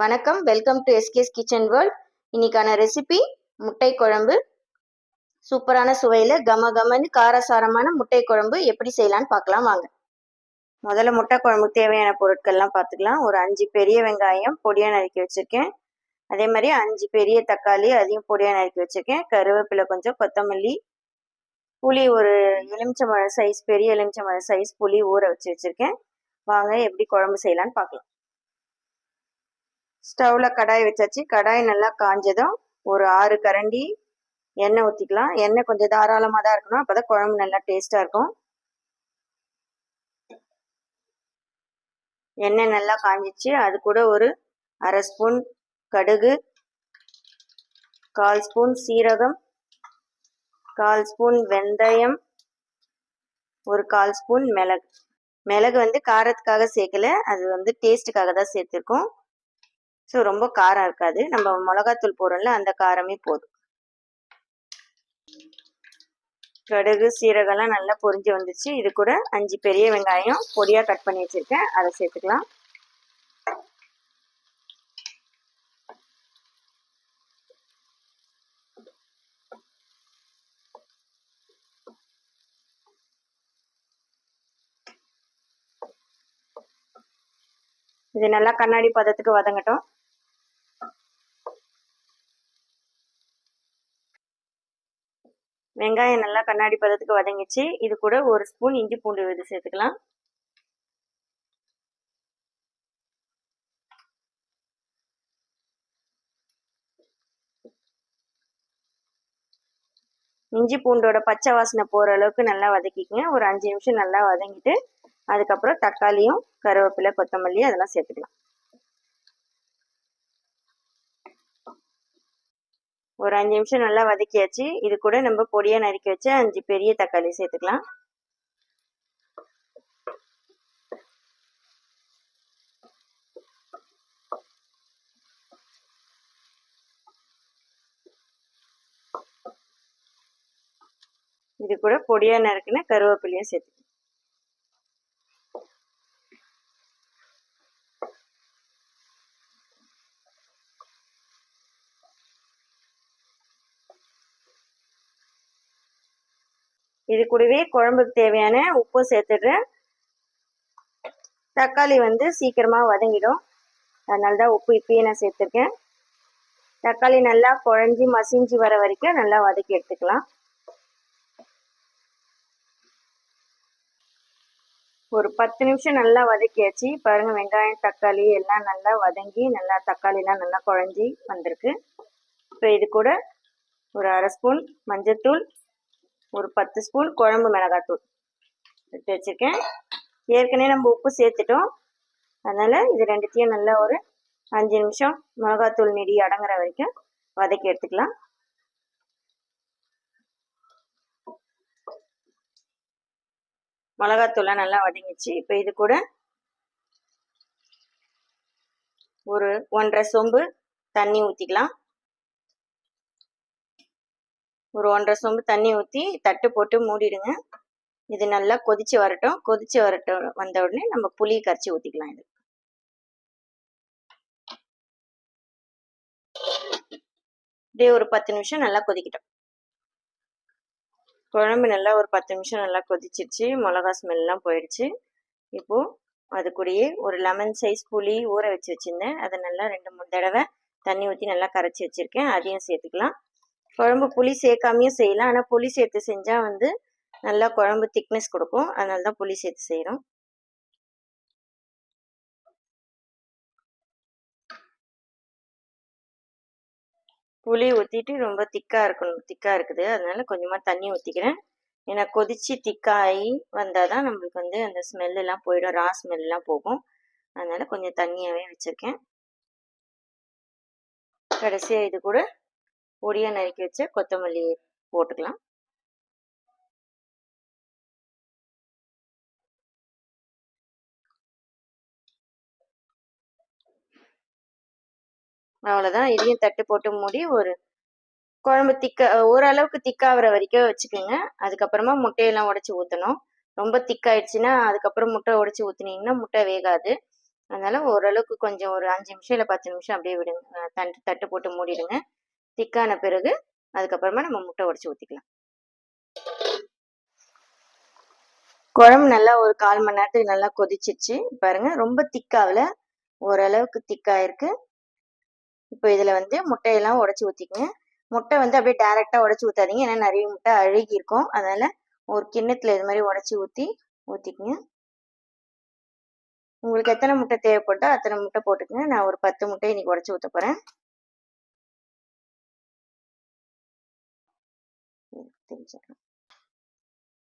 வணக்கம். Welcome to SKS kitchen world இன்னைக்கான recipe முட்டை குழம்பு. சூப்பரான சுவையில் கம கமன்னு காரசாரமான முட்டை குழம்பு எப்படி செய்யலான்னு பார்க்கலாம். வாங்க. முதல்ல முட்டை குழம்புக்கு தேவையான பொருட்கள்லாம் பார்த்துக்கலாம். ஒரு அஞ்சு பெரிய வெங்காயம் பொடியாக நறுக்கி வச்சுருக்கேன். அதே மாதிரி அஞ்சு பெரிய தக்காளி அதையும் பொடியாக நறுக்கி வச்சுருக்கேன். கருவேப்பிலை கொஞ்சம் கொத்தமல்லி. புளி ஒரு எலுமிச்சம்பழம் சைஸ் பெரிய எலுமிச்சம்பழம் சைஸ் புளி ஊற வச்சு வச்சுருக்கேன். வாங்க எப்படி குழம்பு செய்யலான்னு பார்க்கலாம். ஸ்டவ்வில் கடாய் வச்சாச்சு. கடாய் நல்லா காஞ்சதும் ஒரு ஆறு கரண்டி எண்ணெய் ஊற்றிக்கலாம் எண்ணெய் கொஞ்சம் தாராளமாக தான் இருக்கணும். அப்போ தான் குழம்பு நல்லா டேஸ்ட்டாக இருக்கும். எண்ணெய் நல்லா காஞ்சிச்சு. அது கூட ஒரு அரை ஸ்பூன் கடுகு கால் ஸ்பூன் சீரகம் கால் ஸ்பூன் வெந்தயம் ஒரு கால் ஸ்பூன் மிளகு. மிளகு வந்து காரத்துக்காக சேர்க்கல. அது வந்து டேஸ்ட்டுக்காக தான் சேர்த்துருக்கோம். ஸோ ரொம்ப காரம் இருக்காது. நம்ம மிளகாத்தூள் போடுறோம்ல அந்த காரமே போதும். கடுகு சீரகம்லாம் நல்லா பொரிஞ்சு வந்துச்சு. இது கூட அஞ்சு பெரிய வெங்காயம் பொடியாக கட் பண்ணி வச்சுருக்கேன். அதை சேர்த்துக்கலாம். இது நல்லா கண்ணாடி பதத்துக்கு வதங்கட்டும். வெங்காயம் நல்லா கண்ணாடி பதத்துக்கு வதங்கிச்சு. இது கூட ஒரு ஸ்பூன் இஞ்சி பூண்டு விழுது சேர்த்துக்கலாம். இஞ்சி பூண்டோட பச்சை வாசனை போகிற அளவுக்கு நல்லா வதக்கிக்கங்க. ஒரு அஞ்சு நிமிஷம் நல்லா வதங்கிட்டு அதுக்கப்புறம் தக்காளியும் கருவேப்பிலை கொத்தமல்லி அதெல்லாம் சேர்த்துக்கலாம். ஒரு அஞ்சு நிமிஷம் நல்லா வதக்கியாச்சு. இது கூட நம்ம பொடியாக நறுக்கி வச்சு அஞ்சு பெரிய தக்காளி சேர்த்துக்கலாம். இது கூட பொடியாக நறுக்கின கருவேப்பிலையும் சேர்த்துக்கலாம். இது கூடவே குழம்புக்கு தேவையான உப்பு சேர்த்துடுறேன். தக்காளி வந்து சீக்கிரமாக வதங்கிடும். அதனால தான் உப்பு இப்பயே நான் சேர்த்துருக்கேன். தக்காளி நல்லா குழஞ்சி மசிஞ்சு வர வரைக்கும் நல்லா வதக்கி எடுத்துக்கலாம். ஒரு பத்து நிமிஷம் நல்லா வதக்கியாச்சு. பாருங்க வெங்காயம் தக்காளி எல்லாம் நல்லா வதங்கி நல்லா தக்காளிலாம் நல்லா குழஞ்சி வந்திருக்கு. இப்போ இது கூட ஒரு அரை ஸ்பூன் மஞ்சத்தூள் ஒரு பத்து ஸ்பூன் குழம்பு மிளகாத்தூள் எடுத்து வச்சுருக்கேன். ஏற்கனவே நம்ம உப்பு சேர்த்துட்டோம். அதனால் இது ரெண்டுத்தையும் நல்லா ஒரு அஞ்சு நிமிஷம் மிளகாத்தூள் நெடி அடங்குற வரைக்கும் வதக்கி எடுத்துக்கலாம். மிளகாத்தூள்லாம் நல்லா வதங்கிச்சு இப்போ இது கூட ஒரு ஒன்றரை சொம்பு தண்ணி ஊற்றிக்கலாம் ஒரு ஒன்றரை சொம்பு தண்ணி ஊற்றி தட்டு போட்டு மூடிடுங்க. இது நல்லா கொதிச்சு வரட்டும். கொதிச்சு வரட்டும் வந்த உடனே நம்ம புளி கரைச்சி ஊற்றிக்கலாம் இது. இப்படியே ஒரு பத்து நிமிஷம் நல்லா கொதிக்கிட்டோம். குழம்பு நல்லா ஒரு பத்து நிமிஷம் நல்லா கொதிச்சிருச்சு. மிளகா ஸ்மெல்லாம் போயிடுச்சு. இப்போது அது கூடயே ஒரு லெமன் சைஸ் புளி ஊற வச்சு வச்சுருந்தேன். அதை நல்லா ரெண்டு மூணு தடவை தண்ணி ஊற்றி நல்லா கரைச்சி வச்சுருக்கேன். அதையும் சேர்த்துக்கலாம். குழம்பு புளி சேர்க்காமையும் செய்யலாம். ஆனால் புளி சேர்த்து செஞ்சால் வந்து நல்லா குழம்பு திக்னஸ் கொடுக்கும். அதனால தான் புளி சேர்த்து செய்கிறோம் புளி ஊற்றிட்டு ரொம்ப திக்காக இருக்கணும். திக்காக இருக்குது. அதனால கொஞ்சமாக தண்ணி ஊற்றிக்கிறேன் ஏன்னா கொதித்து திக்காகி வந்தால் தான் நம்மளுக்கு வந்து அந்த ஸ்மெல்லாம் போயிடும். ரா ஸ்மெல்லாம் போகும். அதனால் கொஞ்சம் தண்ணியாகவே வச்சுருக்கேன். கடைசியாக இது கூட பொடியாக நறுக்கி வச்ச கொத்தமல்லி போட்டுக்கலாம். அவ்வளோதான் இதையும் தட்டு போட்டு மூடி ஒரு குழம்பு திக்க ஓரளவுக்கு திக்காகிற வரைக்கும் வச்சுக்கோங்க. அதுக்கப்புறமா முட்டையெல்லாம் உடச்சி ஊற்றணும் ரொம்ப திக்காயிடுச்சுன்னா அதுக்கப்புறம் முட்டை உடச்சி ஊற்றுனீங்கன்னா முட்டை வேகாது. அதனால ஓரளவுக்கு கொஞ்சம் ஒரு அஞ்சு நிமிஷம் இல்லை பத்து நிமிஷம் அப்படியே விடுங்க. தட்டு தட்டு போட்டு மூடிடுங்க. திக்கான பிறகு அதுக்கப்புறமா நம்ம முட்டை உடச்சி ஊற்றிக்கலாம் குழம்பு நல்லா ஒரு கால் மணி நேரத்துக்கு நல்லா கொதிச்சிருச்சு. பாருங்க ரொம்ப திக்காகல ஓரளவுக்கு திக்காயிருக்கு இப்போ இதில் வந்து முட்டையெல்லாம் உடச்சி ஊற்றிக்கங்க முட்டை வந்து அப்படியே டேரெக்டாக உடச்சி ஊற்றாதீங்க ஏன்னா நிறைய முட்டை அழுகி இருக்கும். அதனால ஒரு கிண்ணத்தில் இது மாதிரி உடச்சி ஊற்றி ஊற்றிக்குங்க உங்களுக்கு எத்தனை முட்டை தேவைப்பட்டோ அத்தனை முட்டை போட்டுக்கங்க. நான் ஒரு பத்து முட்டை இன்னைக்கு உடச்சி ஊற்ற போகிறேன்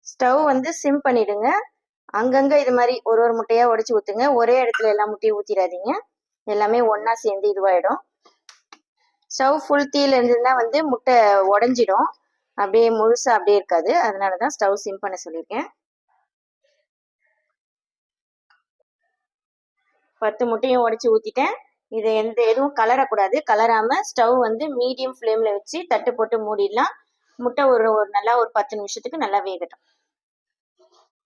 ஸ்டவ் வந்து சிம் பண்ணிடுங்க. அங்கங்க இது மாதிரி ஒரு ஒரு முட்டையா உடைச்சு ஊத்துங்க. ஒரே இடத்துல எல்லா முட்டையும் ஊத்திடாதீங்க. எல்லாமே ஒன்றா சேர்ந்து இதுவாயிடும். ஸ்டவ் ஃபுல் தீல இருந்ததுன்னா வந்து முட்டை உடஞ்சிடும். அப்படியே முழுசா அப்படியே இருக்காது. அதனாலதான் ஸ்டவ் சிம் பண்ண சொல்லியிருக்கேன். பத்து முட்டையும் உடைச்சு ஊத்திட்டேன். இது எந்த எதுவும் கலரக்கூடாது. கலராம ஸ்டவ் வந்து மீடியம் ஃப்ளேம்ல வச்சு தட்டு போட்டு மூடிடலாம். முட்டை ஒரு ஒரு நல்லா ஒரு பத்து நிமிஷத்துக்கு நல்லா வேகட்டும்.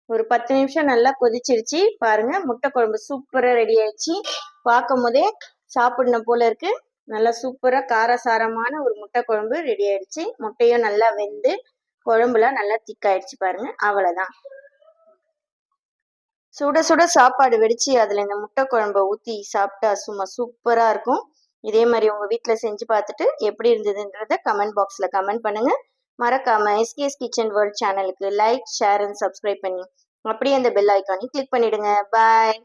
ஒரு பத்து நிமிஷம் நல்லா கொதிச்சிருச்சு. பாருங்க முட்டை குழம்பு சூப்பரா ரெடி ஆயிடுச்சு. பார்க்கும் போதே சாப்பிடணும் போல இருக்கு. நல்லா சூப்பரா காரசாரமான ஒரு முட்டை குழம்பு ரெடி ஆயிடுச்சு. முட்டையும் நல்லா வெந்து குழம்புலாம் நல்லா திக்காயிடுச்சு பாருங்க. அவ்வளவுதான். சுட சுட சாப்பாடு வெடிச்சு அதுல இந்த முட்டை குழம்ப ஊத்தி சாப்பிட்டா சும்மா சூப்பரா இருக்கும். இதே மாதிரி உங்க வீட்டில் செஞ்சு பார்த்துட்டு எப்படி இருந்ததுன்றத கமெண்ட் பாக்ஸ்ல கமெண்ட் பண்ணுங்க. மறக்காம எஸ்கேஎஸ் கிச்சன் வேர்ல்ட் சேனலுக்கு லைக் ஷேர் அண்ட் சப்ஸ்கிரைப் பண்ணி அப்படியே அந்த பெல் ஐக்கானையும் கிளிக் பண்ணிடுங்க. பாய்